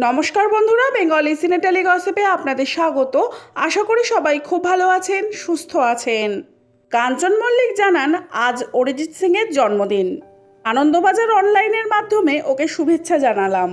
নমস্কার বন্ধুরা, বেঙ্গলি সিনেটালি গসিপে আপনাদের স্বাগত। আশা করি সবাই খুব ভালো আছেন, সুস্থ আছেন। কাঞ্চন মল্লিক জানান, আজ অরিজিৎ সিংয়ের জন্মদিন। আনন্দবাজার অনলাইনের মাধ্যমে ওকে শুভেচ্ছা জানালাম।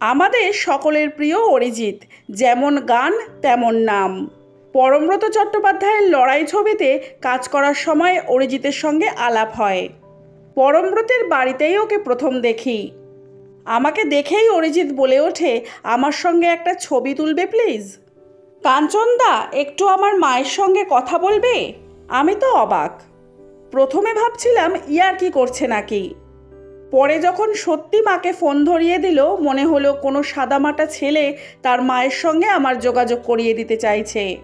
আমাদের সকলের প্রিয় অরিজিৎ, যেমন গান, তেমন নাম। পরমব্রত চট্টোপাধ্যায়ের লড়াই ছবিতে কাজ করার সময় অরিজিতের সঙ্গে আলাপ হয়। পরমব্রতের বাড়িতেই ওকে প্রথম দেখি। আমাকে দেখেই অরিজিৎ বলে ওঠে, আমার সঙ্গে একটা ছবি তুলবে প্লিজ? কাঞ্চনদা, একটু আমার মায়ের সঙ্গে কথা বলবে? আমি তো অবাক। প্রথমে ভাবছিলাম, ইয়ার কি করছে নাকি? পরে যখন সত্যি মাকে ফোন ধরিয়ে দিল, মনে হলো কোনো সাদামাটা ছেলে তার মায়ের সঙ্গে আমার যোগাযোগ করিয়ে দিতে চাইছে।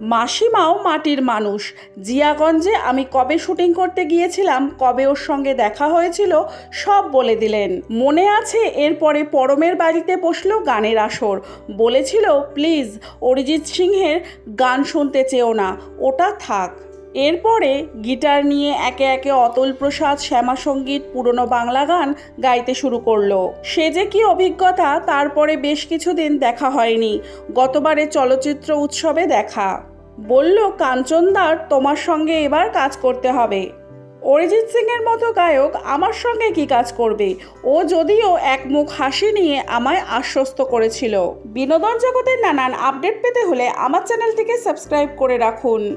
মাসিমাও মাটির মানুষ। জিয়াগঞ্জে আমি কবে শুটিং করতে গিয়েছিলাম, কবে ওর সঙ্গে দেখা হয়েছিল, সব বলে দিলেন। মনে আছে এরপরে পরমের বাড়িতে বসল গানের আসর। বলেছিল, প্লিজ, অরিজিৎ সিংহের গান শুনতে চেও না, ওটা থাক। এরপরে গিটার নিয়ে একে একে অতুল প্রসাদ শ্যামা সংগীত পুরনো বাংলা গান গাইতে শুরু করল। সে যে কি অভিজ্ঞতা, তারপরে বেশ কিছুদিন দেখা হয়নি। গতবারে চলচ্চিত্র উৎসবে দেখা। বলল, কাঞ্চনদার, তোমার সঙ্গে এবার কাজ করতে হবে। অরিজিৎ সিংয়ের মতো গায়ক আমার সঙ্গে কি কাজ করবে? ও যদিও এক মুখ হাসি নিয়ে আমায় আশ্বস্ত করেছিল। বিনোদন জগতের নানান আপডেট পেতে হলে আমার চ্যানেলটিকে সাবস্ক্রাইব করে রাখুন।